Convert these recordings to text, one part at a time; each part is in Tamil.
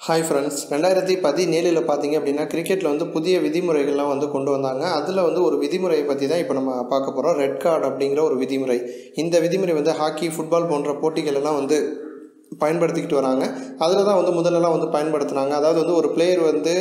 ஹாய் ஃப்ரெண்ட்ஸ் ரெண்டாயிரத்தி பதினேழில் பார்த்தீங்க அப்படின்னா கிரிக்கெட்டில் வந்து புதிய விதிமுறைகள்லாம் வந்து கொண்டு வந்தாங்க. அதில் வந்து ஒரு விதிமுறையை பற்றி தான் இப்போ நம்ம பார்க்க போகிறோம் ரெட் கார்டு அப்படிங்கிற ஒரு விதிமுறை. இந்த விதிமுறை வந்து ஹாக்கி ஃபுட்பால் போன்ற போட்டிகளெல்லாம் வந்து பயன்படுத்திக்கிட்டு வராங்க. அதில் தான் வந்து முதலெல்லாம் வந்து பயன்படுத்துனாங்க. அதாவது வந்து ஒரு பிளேயர் வந்து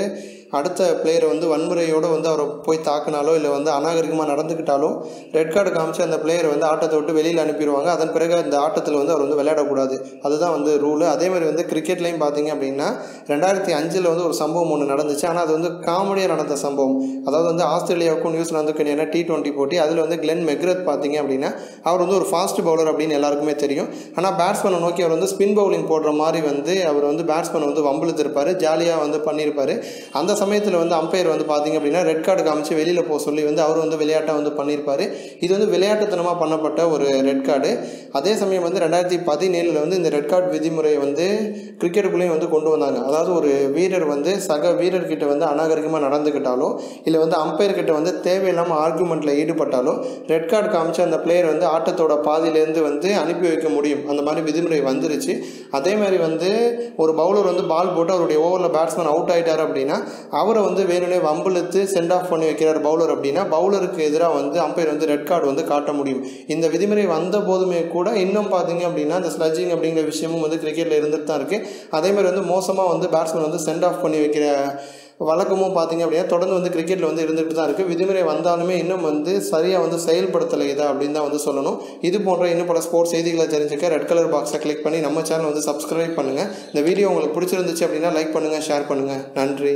அடுத்த பிளேயரை வந்து வன்முறையோடு வந்து அவரை போய் தாக்குனாலோ இல்லை வந்து அநாகரிகமாக நடந்துக்கிட்டாலோ ரெட் கார்டு காமிச்சு அந்த பிளேயரை வந்து ஆட்டத்தை விட்டு வெளியில் அனுப்பிடுவாங்க. அதன் பிறகு அந்த ஆட்டத்தில் வந்து அவர் வந்து விளையாடக்கூடாது. அதுதான் வந்து ரூலு அதே மாதிரி வந்து கிரிக்கெட்லேயும் பார்த்தீங்க அப்படின்னா ரெண்டாயிரத்தி அஞ்சில் வந்து ஒரு சம்பவம் ஒன்று நடந்துச்சு. ஆனால் அது வந்து காமெடியாக நடந்த சம்பவம். அதாவது வந்து ஆஸ்திரேலியாவுக்கும் நியூசிலாந்துக்கும் இடையான டி டுவெண்ட்டி போட்டி அதில் வந்து கிளென் மெக்ரத் பார்த்தீங்க அப்படின்னா அவர் வந்து ஒரு ஃபாஸ்ட் பவுலர் அப்படின்னு எல்லாருக்குமே தெரியும். ஆனால் பேட்ஸ்மேனை நோக்கி அவர் வந்து ஸ்பின் பவுலிங் போடுற மாதிரி வந்து அவர் வந்து பேட்ஸ்மேன் வந்து வம்பிழுத்திருப்பார். ஜாலியாக வந்து பண்ணியிருப்பார். அந்த சமயத்தில் வந்து அம்பையர் வந்து பார்த்தீங்க அப்படின்னா ரெட் கார்டு காமிச்சு வெளியில் போக சொல்லி வந்து அவர் வந்து விளையாட்டை வந்து பண்ணியிருப்பார் இது வந்து விளையாட்டுத்தனமாக பண்ணப்பட்ட ஒரு ரெட் கார்டு அதே சமயம் வந்து ரெண்டாயிரத்தி பதினேழில் வந்து இந்த ரெட் கார்டு விதிமுறையை வந்து கிரிக்கெட்டுக்குள்ளேயும் வந்து கொண்டு வந்தாங்க. அதாவது ஒரு வீரர் வந்து சக வீரர்கிட்ட வந்து அநாகரிகமாக நடந்துக்கிட்டாலோ இல்லை வந்து அம்பையர் கிட்ட வந்து தேவையில்லாமல் ஆர்குமெண்ட்டில் ஈடுபட்டாலோ ரெட் கார்டு காமிச்சு அந்த பிளேயர் வந்து ஆட்டத்தோட பாதியிலேருந்து வந்து அனுப்பி வைக்க முடியும். அந்த மாதிரி விதிமுறை வந்துருச்சு. அதே மாதிரி வந்து ஒரு பவுலர் வந்து பால் போட்டு அவருடைய ஓவரில் பேட்ஸ்மேன் அவுட் ஆகிட்டார் அப்படின்னா அவரை வந்து வேணும்னே வம்பிழுத்து சென்ட் ஆஃப் பண்ணி வைக்கிறார் பவுலர் அப்படின்னா பவுலருக்கு எதிராக வந்து அம்பையர் வந்து ரெட் கார்டு வந்து காட்ட முடியும். இந்த விதிமுறை வந்த போதுமே கூட இன்னும் பார்த்தீங்க அப்படின்னா இந்த ஸ்லஜிங் அப்படிங்கிற விஷயமும் வந்து கிரிக்கெட்டில் இருந்துட்டு தான் இருக்குது அதே மாதிரி வந்து மோசமாக வந்து பேட்ஸ்மேன் வந்து சென்ட் ஆஃப் பண்ணி வைக்கிற வழக்கமும் பார்த்தீங்க அப்படின்னா தொடர்ந்து வந்து கிரிக்கெட்டில் வந்து இருந்துகிட்டு தான் இருக்குது விதிமுறை வந்தாலுமே இன்னும் வந்து சரியாக வந்து செயல்படுத்தலை இதை அப்படின்னு தான் வந்து சொல்லணும். இது போன்ற இன்னும் பல ஸ்போர்ட்ஸ் செய்திகளை தெரிஞ்சுக்க ரெட் கலர் பாக்ஸை கிளிக் பண்ணி நம்ம சேனல் வந்து சப்ஸ்கிரைப் பண்ணுங்கள் இந்த வீடியோ உங்களுக்கு பிடிச்சிருந்துச்சு அப்படின்னா லைக் பண்ணுங்கள் ஷேர் பண்ணுங்கள் நன்றி.